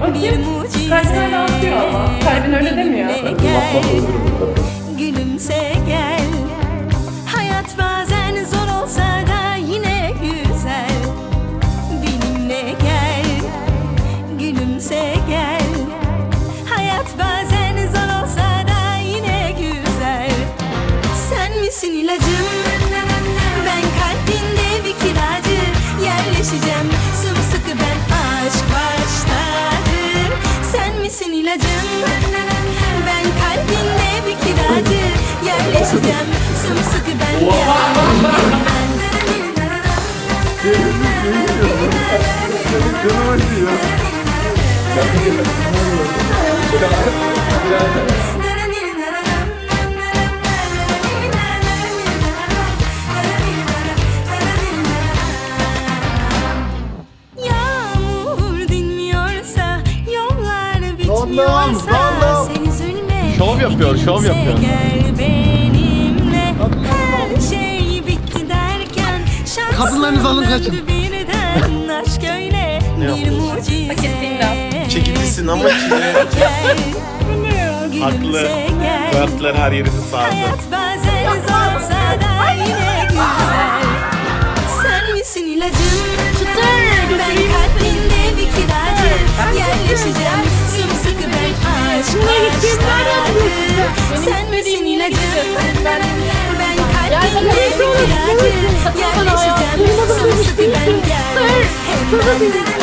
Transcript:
mucize Kalbine yansıyor ama. Kalbin öyle demiyor. Gülümse gel Hayat bazen zor olsa da yine güzel Benimle gel Gülümse gel Hayat bazen zor olsa da yine güzel Sen misin ilacım Ben kalbinde bir kiracı Yerleşeceğim sımsıkı ben Canım acıyor. Yağmur Random, sen üzülme. Şov yapıyor, şov yapıyor. Gel benimle. Her şey bitti derken şansın Kadınlarınızı alın, kaçın. birden. Aşk öyle bir mucize. ettiğin Çekicisin ama çile. Gel, Haklı. Dörtler her yerini sardı. Hayat bazen zorsa da yine güzel Sen misin ilacım? Ben kalbinde bir kiracı Yerleşeceğim. Sımsıkı ben gel. Hep ben